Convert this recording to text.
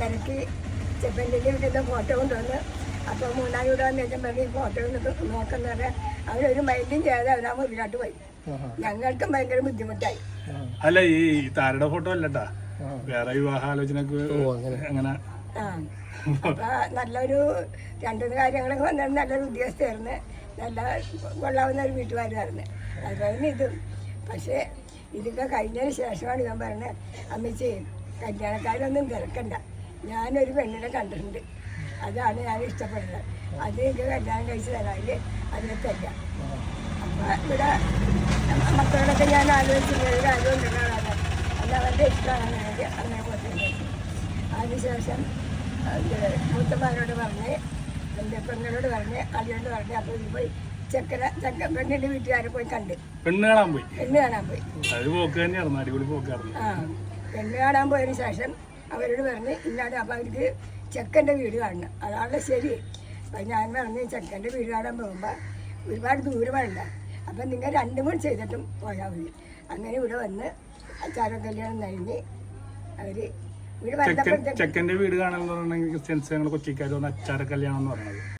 തിരക്കി ചെപ്പന്റെ വീട്ടിലത്തെ ഫോട്ടോ കൊണ്ടുവന്ന്. അപ്പോൾ മൂന്നാം വീട് വന്ന് പറഞ്ഞ് ഈ ഫോട്ടോ നോക്കുന്നത് അവരൊരു മൈൻഡും ചെയ്ത് അവരാ മുറിലോട്ട് പോയി. ഞങ്ങൾക്കും ഭയങ്കര ബുദ്ധിമുട്ടായി. അല്ല ഈ താരയുടെ ഫോട്ടോ അല്ലട്ടാ? വേറെ വിവാഹാലോചനക്ക് അങ്ങനെ. നല്ലൊരു രണ്ടു കാര്യങ്ങളൊക്കെ വന്നാൽ നല്ലൊരു ഉദ്യോഗസ്ഥയായിരുന്നു. നല്ല കൊള്ളാവുന്ന ഒരു വീട്ടുകാരായിരുന്നു അതുപോലെ ഇതും. പക്ഷേ ഇതൊക്കെ കഴിഞ്ഞതിന് ശേഷമാണ് ഞാൻ പറഞ്ഞത് അമ്മച്ചി കല്യാണക്കാരൊന്നും തിരക്കണ്ട. ഞാനൊരു പെണ്ണിനെ കണ്ടിട്ടുണ്ട്. അതാണ് ഞാൻ ഇഷ്ടപ്പെടുന്നത്. അത് എനിക്ക് കല്യാണം കഴിച്ച് തരാമെങ്കിൽ അതിനെ തരാം അപ്പം ഇവിടെ മക്കളോടൊക്കെ ഞാൻ ആലോചിക്കുന്നത് ഒരു കാര്യം ഉണ്ടെന്നാണ് അല്ല അവരുടെ ഇഷ്ടമാണ് എനിക്ക് അങ്ങനെ പോകുന്നത് അതിനുശേഷം മൂത്തമാരോട് പറഞ്ഞ് എന്റെ പെങ്ങളോട് പറഞ്ഞ് അളിയോട് പറഞ്ഞ് അപ്പോൾ ഇത് പോയി ചെക്കന ചെക്ക പെണ്ണിന്റെ വീട്ടുകാരെ പോയി കണ്ട്. പെണ്ണ് കാണാൻ പോയി? പെണ്ണ് കാണാൻ പോയി. അത് പോക്ക് തന്നെയായിരുന്നു. അടിപൊളി പോക്കായിരുന്നു. ആ പെണ്ണ് കാണാൻ പോയതിന് ശേഷം അവരോട് പറഞ്ഞ് ഇന്നാട് അപ്പം അവർക്ക് ചെക്കന്റെ വീട് കാണണം. അതാണല്ലോ ശരി. അപ്പം ഞാൻ പറഞ്ഞ് ചെക്കന്റെ വീട് കാണാൻ പോകുമ്പോൾ ഒരുപാട് ദൂരമല്ല. അപ്പം നിങ്ങൾ രണ്ടും കൂടി ചെയ്തിട്ടും പോയാൽ മതി. അങ്ങനെ ഇവിടെ വന്ന് അച്ചാരം കല്യാണം കഴിഞ്ഞ് അവർ ചെക്കന്റെ വീട് കാണാൻ ക്രിസ്ത്യൻസ് ഞങ്ങൾ കൊച്ചിക്കാർ അച്ചാര കല്യാണം എന്ന് പറഞ്ഞത്.